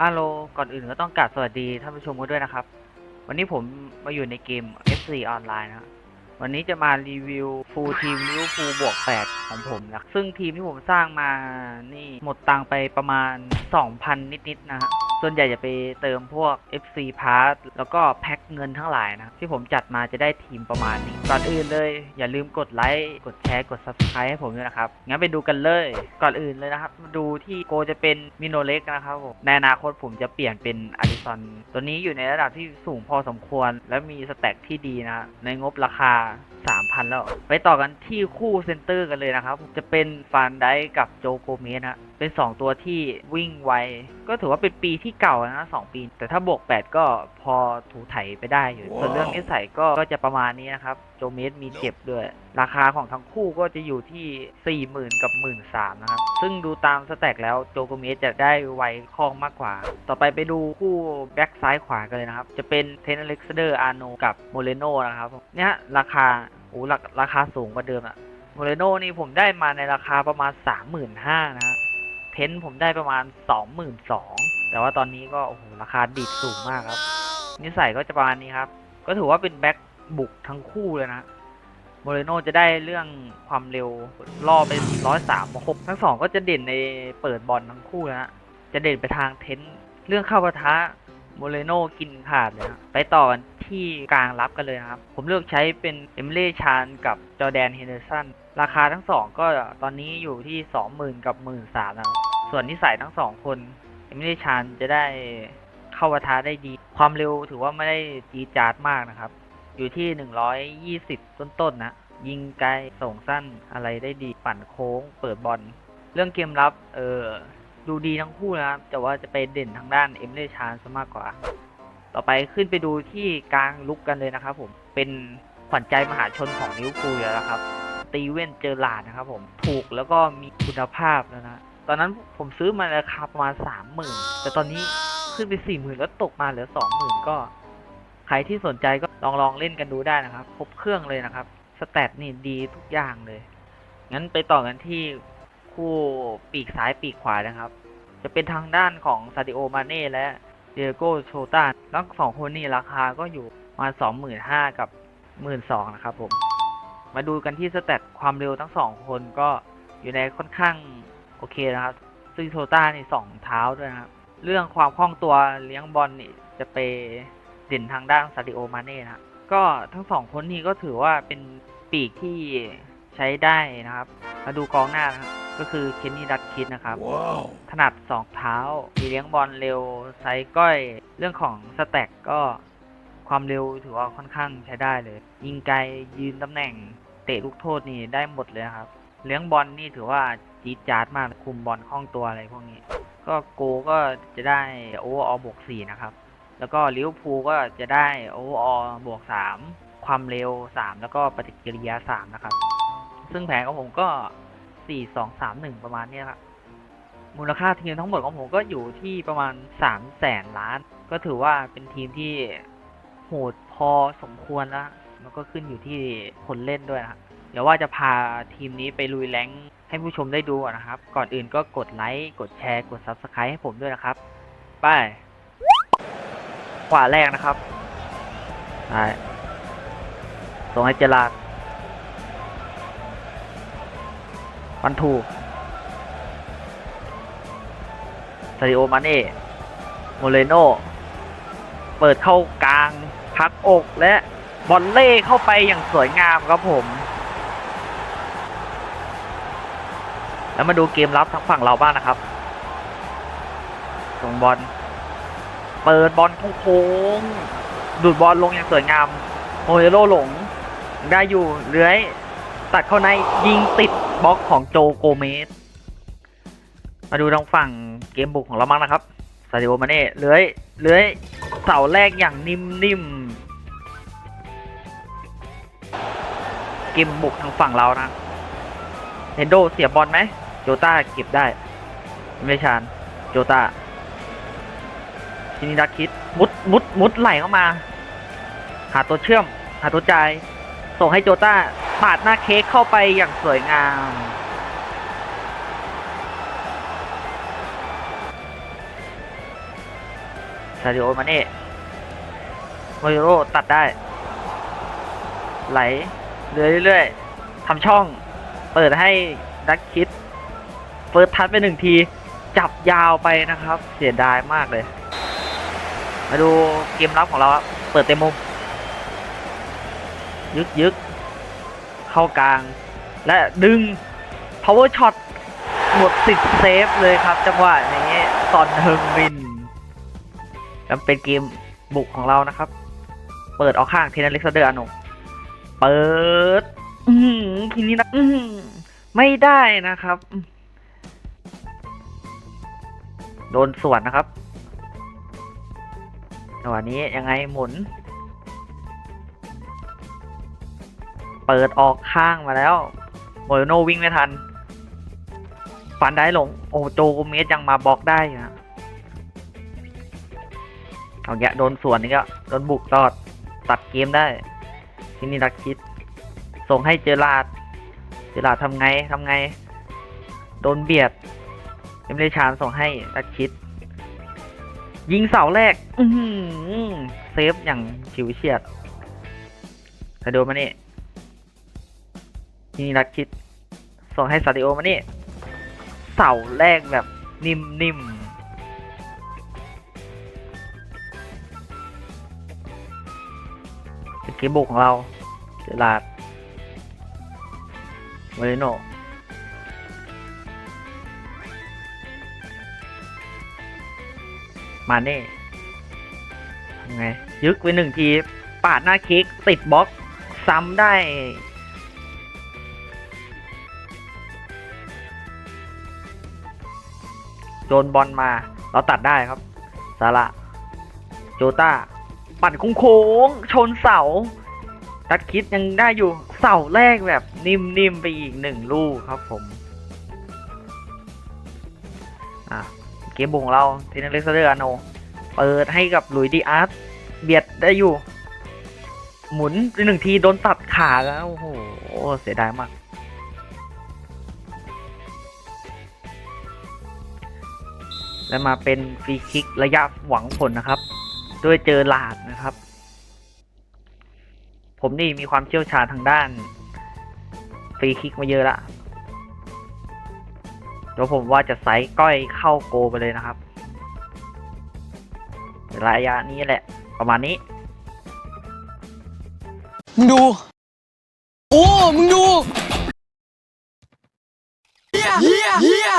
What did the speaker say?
อาโลก่อนอื่นก็ต้องกราบสวัสดีท่านผู้ชมกันด้วยนะครับ วันนี้ผมมาอยู่ในเกม FC Online นะครับวันนี้จะมารีวิวฟูลทีมลิเวอร์พูลบวก8ของผมนะซึ่งทีมที่ผมสร้างมานี่หมดตังไปประมาณ 2,000 นิดๆนะฮะ ส่วนใหญ่จะไปเติมพวก FC Pass แล้วก็แพ็คเงินทั้งหลายนะ ที่ผมจัดมาจะได้ทีมประมาณนี้ ก่อนอื่นเลย อย่าลืมกดไลค์ กดแชร์ กด Subscribe ให้ผมด้วยนะครับ งั้นไปดูกันเลย ก่อนอื่นเลยนะครับมาดูที่โกจะเป็นมิโนเล็กนะครับผม ในอนาคตผมจะเปลี่ยนเป็นอาริซอน ตัวนี้อยู่ในระดับที่สูงพอสมควร และมีสแต็กที่ดีนะ ในงบราคา 3,000 แล้ว ไปต่อกันที่คู่เซนเตอร์กันเลยนะครับ จะเป็นฟานไดกับโจโกเมสนะ เป็น 2 ตัวที่วิ่งไว ก็ถือว่าเป็นปีที่เก่าแล้วนะ2ปี แต่ถ้าบวก 8 ก็พอถูไถไปได้อยู่ ส่วนเรื่องนิสัยก็ก็จะประมาณนี้นะครับ โจเมสมีเจ็บด้วย ราคาของทั้งคู่ก็จะอยู่ที่ 40,000 กับ 13,000นะครับ ซึ่งดูตามสแต็กแล้วโจโกเมสจะได้ไวคล่องมากกว่า ต่อไปไปดูคู่แบ็กซ้ายขวากันเลยนะครับ จะเป็นเทนอเล็กซเดอร์อาโนกับโมเรโนนะครับเนี่ยราคาโอ้ราราคาสูงกว่าเดิมอะโมเรโนนี่ผมได้มาในราคาประมาณ 35,000นะฮะเท นต์ผมได้ประมาณ 22,000แต่ว่าตอนนี้ก็โอ้โหราคาดิดสูงมากครับ นิสัยก็จะประมาณนี้ครับ ก็ถือว่าเป็นแบ็คบุกทั้งคู่เลยนะโมเรโนจะได้เรื่องความเร็วล่อไปร้อยสามหกทั้งสองก็จะเด่นในเปิดบอลทั้งคู่นะฮะจะเด่นไปทางเทนเรื่องเข้าปะทะโมเรโนกินขาดเลยนะไปต่อกันที่กลางรับกันเลยนะครับ ผมเลือกใช้เป็นเอมเล่ชานกับจอแดนเฮนเดอร์สัน ราคาทั้งสองก็ตอนนี้อยู่ที่สองหมื่นกับหมื่นสามนะครับ ส่วนนิสัยทั้งสองคนเอมิเล่ชานจะได้เข้าปะทะได้ดี ความเร็วถือว่าไม่ได้จีดจาดมากนะครับ อยู่ที่ 120 ต้นๆนะ ยิงไกลส่งสั้นอะไรได้ดีปั่นโค้ง เปิดบอล เรื่องเกมรับ เออดูดีทั้งคู่นะครับ แต่ว่าจะไปเด่นทางด้านเอมเลชานซะมากกว่า ต่อไปขึ้นไปดูที่กลางลุกกันเลยนะครับผมเป็นขวัญใจมหาชนของลิเวอร์พูลอยู่แล้วครับ ตีเว่นเจอร์ลาร์ดนะครับผม ถูกแล้วก็มีคุณภาพแล้วนะ ตอนนั้นผมซื้อมาราคาประมาณ30,000แต่ตอนนี้ขึ้นไป40,000แล้วตกมาเหลือ20,000ก็ ใครที่สนใจก็ลองลองเล่นกันดูได้นะครับ ครบเครื่องเลยนะครับ สแตทนี่ดีทุกอย่างเลย งั้นไปต่อกันที่คู่ปีกซ้ายปีกขวานะครับ จะเป็นทางด้านของซาดิโอมาเน่และเดียโกโชตาทั้งสองคนนี่ราคาก็อยู่มาสองหมื่นห้ากับหมื่นสองนะครับผม มาดูกันที่สแตทความเร็วทั้งสองคนก็อยู่ในค่อนข้าง โอเคนะครับ ซึ่งโชต้านี่สองเท้าด้วยนะครับ เรื่องความคล่องตัวเลี้ยงบอลนี่จะไปเด่นทางด้านซาดิโอมาเน่นะก็ทั้งสองคนนี้ก็ถือว่าเป็นปีกที่ใช้ได้นะครับ มาดูกองหน้านะครับก็คือเคนนี่ดัตคิดนะครับ Wow. ถนัดสองเท้ามีเลี้ยงบอลเร็วไซส์ก้อย เรื่องของสแต็กก็ความเร็วถือว่าค่อนข้างใช้ได้เลย ยิงไกลยืนตำแหน่ง เตะลูกโทษนี่ได้หมดเลยนะครับ เลี้ยงบอลนี่ถือว่า จี๊ดจ๊าดมากคุมบอลคล่องตัวอะไรพวกนี้ ก็โกก็จะได้โอเวอร์ออบวกสี่นะครับ แล้วก็ลิเวอร์พูลก็จะได้โอเวอร์ออบวกสามความเร็วสามแล้วก็ปฏิกิริยาสามนะครับ ซึ่งแผนของผมก็สี่สองสามหนึ่งประมาณนี้ครับมูลค่าทีมทั้งหมดของผมก็อยู่ที่ประมาณสามแสนล้าน ก็ถือว่าเป็นทีมที่โหดพอสมควรแล้วแล้วก็ขึ้นอยู่ที่คนเล่นด้วยนะเดี๋ยวว่าจะพาทีมนี้ไปลุยแรง ให้ผู้ชมได้ดูนะครับ ก่อนอื่นก็กดไลค์กดแชร์กด Subscribe ให้ผมด้วยนะครับ ไป ขวาแรกนะครับใช่ส่งให้เจลาดวันทูซาดิโอมาเน่โมเรโน เปิดเข้ากลางพักอกและบอลเล่เข้าไปอย่างสวยงามครับผม แล้วมาดูเกมรับทั้งฝั่งเราบ้างนะครับส่งบอล เปิดบอลโค้งดูดบอลลงอย่างสวยงามโมเรโลหลง ได้อยู่เลื้อย ตัดเข้าในยิงติดบล็อกของโจโกเมส มาดูทางฝั่งเกมบุกของเราบ้างนะครับซาดิโอมาเน่เลื้อยเลื้อยเสาแรกอย่างนิ่มๆเกมบุกทางฝั่งเรานะเฮนโดเสียบอลไหม โจต้าเก็บได้ ไม่ชานโจต้าชินิดาคิด มุดมุดมุดไหลเข้ามา หาตัวเชื่อม หาตัวจ่ายส่งให้โจต้าปาดหน้าเค้กเข้าไปอย่างสวยงาม ซาดิโอมาเน่โมโยโรตัดได้ ไหลเรื่อยๆทำช่อง เปิดให้นักคิด เฟิร์สทัชไปหนึ่งที จับยาวไปนะครับ เสียดายมากเลย มาดูเกมรับของเราครับเปิดเต็มมุม ยึกยึกเข้ากลาง และดึง power shot หมดสิทธิ์เซฟเลยครับ จังหวะนี้ซอนเฮิงมินแล้วเป็นเกมบุกของเรานะครับ เปิดออกข้างเทนเล็กซเดอร์อโนเปิด อืมทีนี้นะอืมไม่ได้นะครับ โดนส่วนนะครับจังหวะนี้ยังไงหมุน เปิดออกข้างมาแล้วโมโนวิ่งไม่ทัน ฟันได้หลง โอ้โจเมสยังมาบล็อกได้นะเอาแกะโดนส่วนนี่ก็โดนบุกตอด ตัดเกมได้ ที่นี่รักคิด ส่งให้เจอราดเจอราดทำไงทำไง โดนเบียด เอ็มเลชานส่งให้รักคิด ยิงเสาแรก อืเซฟอย่างฉิวเฉียดซาดิโอมานี่ที่นี่รักคิด ส่งให้ซาดิโอมานี่เสาแรกแบบนิ่มๆเป็นเกมบุกของเราเจอราดเมริโน มาเน่ทำไง ยึกไปหนึ่งที ปาดหน้าค้กติดบล็อก ซ้ำได้โดนบอลมา เราตัดได้ครับ สาระ โจต้า ปั่นโค้งชนเสา ตัดคิดยังได้อยู่ เสาแรกแบบนิ่มๆไปอีกหนึ่งลูกครับผม อะ กมบุกของเราเทนเล็กซ์เดอร์อาโนเปิดให้กับหลุยดีอาร์ตเบียดได้อยู่ หมุนหนึ่งทีโดนตัดขาแล้วโอ้โหเสียดายมากและมาเป็นฟรีคิกระยะหวังผลนะครับ ด้วยเจอหลาดนะครับ ผมนี่มีความเชี่ยวชาญทางด้าน ฟรีคิกมาเยอะละ เดี๋ยวผมว่าจะไซส์ก้อยเข้าโกไปเลยนะครับระยะนี้แหละ ประมาณนี้ มึงดู โอ้ มึงดูเฮียเฮียเฮีย